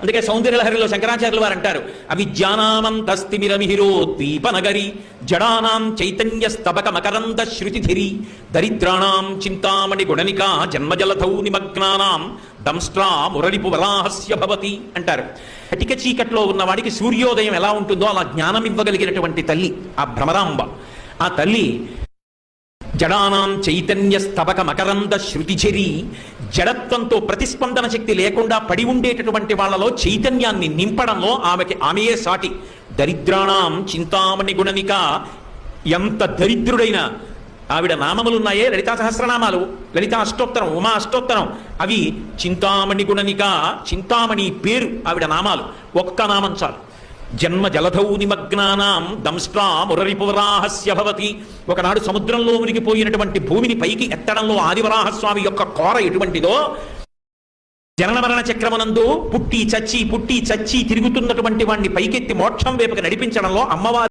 అందుకే సౌందర్యలహరిలో శంకరాచార్యులు వారు అంటారు అవిజ్ఞానామంతస్తిమిరమిహిరో ద్వీపనగరి జడానాం చైతన్య స్తబక మకరంద శృతిధిరి దరిద్రాణాం చింతామణి గుణనికా జన్మజలధౌ నిమగ్నానాం దంస్ట్రా మురళిపు వరాహస్య భవతి అంటారు. అటిక చీకట్లో ఉన్నవాడికి సూర్యోదయం ఎలా ఉంటుందో అలా జ్ఞానం ఇవ్వగలిగినటువంటి తల్లి ఆ భ్రమరాంబ. ఆ తల్లి జడానాం చైతన్య స్తబక మకరంద శృతిచెరి. జడత్వంతో ప్రతిస్పందన శక్తి లేకుండా పడి ఉండేటటువంటి వాళ్ళలో చైతన్యాన్ని నింపడంలో ఆమెకి ఆమెయే సాటి. దరిద్రాణం చింతామణి గుణనిక ఎంత దరిద్రుడైన ఆవిడ నామములున్నాయే? లలితా సహస్రనామాలు లలితా అష్టోత్తరం ఉమా అష్టోత్తరం. అవి చింతామణి గుణనిక చింతామణి పేరు ఆవిడ నామాలు. ఒక్క నామం చాలు. జన్మ జలధౌ నిమగ్నానాం దంష్ట్రా మురరిపువరాహస్య భవతి. ఒకనాడు సముద్రంలో మునిగిపోయినటువంటి భూమిని పైకి ఎత్తడంలో ఆదివరాహస్వామి యొక్క కోర ఎటువంటిదో జనన మరణ చక్రమనందు పుట్టి చచ్చి పుట్టి చచ్చి తిరుగుతున్నటువంటి వాణ్ణి పైకెత్తి మోక్షం వైపుకి నడిపించడంలో అమ్మవారి